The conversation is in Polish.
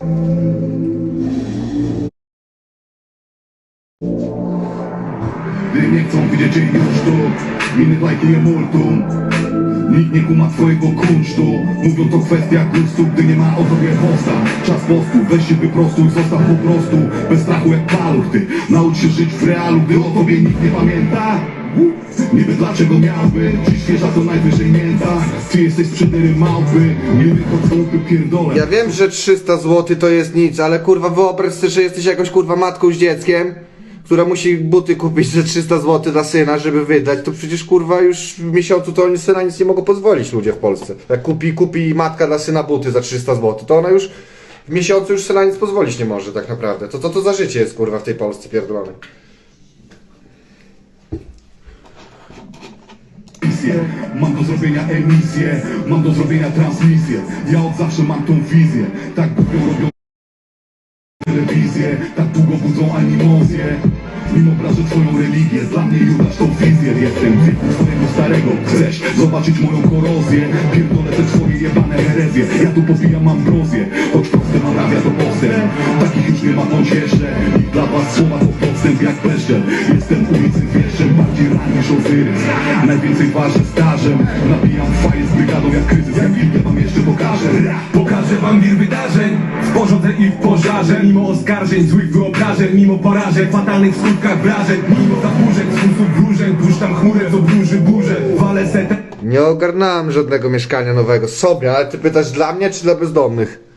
Gdy nie chcą widzieć jej już tu Innych lajkuje multum. Nikt nie kuma twojego kunsztu. Mówią to kwestia gustu Gdy nie ma o tobie posta. Czas postu, weź się wyprostuj Zostaw po prostu. Bez strachu jak paluch ty. Naucz się żyć w realu Gdy o tobie nikt nie pamięta Niby dlaczego miałby Dziś świeża to najwyżej mięta Ty jesteś sprzedaży małpy Nie tylko łupy pierdolę Ja wiem, że 300 zł to jest nic, ale kurwa wyobraź sobie, że jesteś jakąś kurwa matką z dzieckiem, która musi buty kupić za 300 zł dla syna, żeby wydać, to przecież kurwa już w miesiącu to oni syna nic nie mogą pozwolić ludzie w Polsce. Jak kupi, kupi matka dla syna buty za 300 zł, to ona już w miesiącu już syna nic pozwolić nie może tak naprawdę. To co to za życie jest kurwa w tej Polsce pierdolone? Misję Mam do zrobienia emisję Mam do zrobienia transmisję. Ja od zawsze mam tą wizję. Tak długo robią telewizję Tak długo budzą animozję. Nim obrażę twoją religię Dla mnie Judasz to wizjer. Jestem wieku twojego starego. Chcesz zobaczyć moją korozję? Pierdolę te twoje jebane herezje. Ja tu popijam ambrozję Choć proste namawia to postęp Takich już nie ma jeszcze I dla was słowa to podstęp jak bezczel Jestem ulicy Ozyrys Najwięcej ważę stażem. Nabijam faję z brygadą jak kryzys. Jak wilkę wam jeszcze pokażę. Pokażę wam wir wydarzeń. W porządze i w pożarze. Mimo oskarżeń, złych wyobrażeń. Mimo porażek, fatalnych skutkach wrażeń. Mimo zaburzeń, sposób wróżeń. Puszczam chmurę, co wróży burzę. Walę setę. Nie ogarnąłem żadnego mieszkania nowego. Sobie, ale ty pytasz dla mnie czy dla bezdomnych?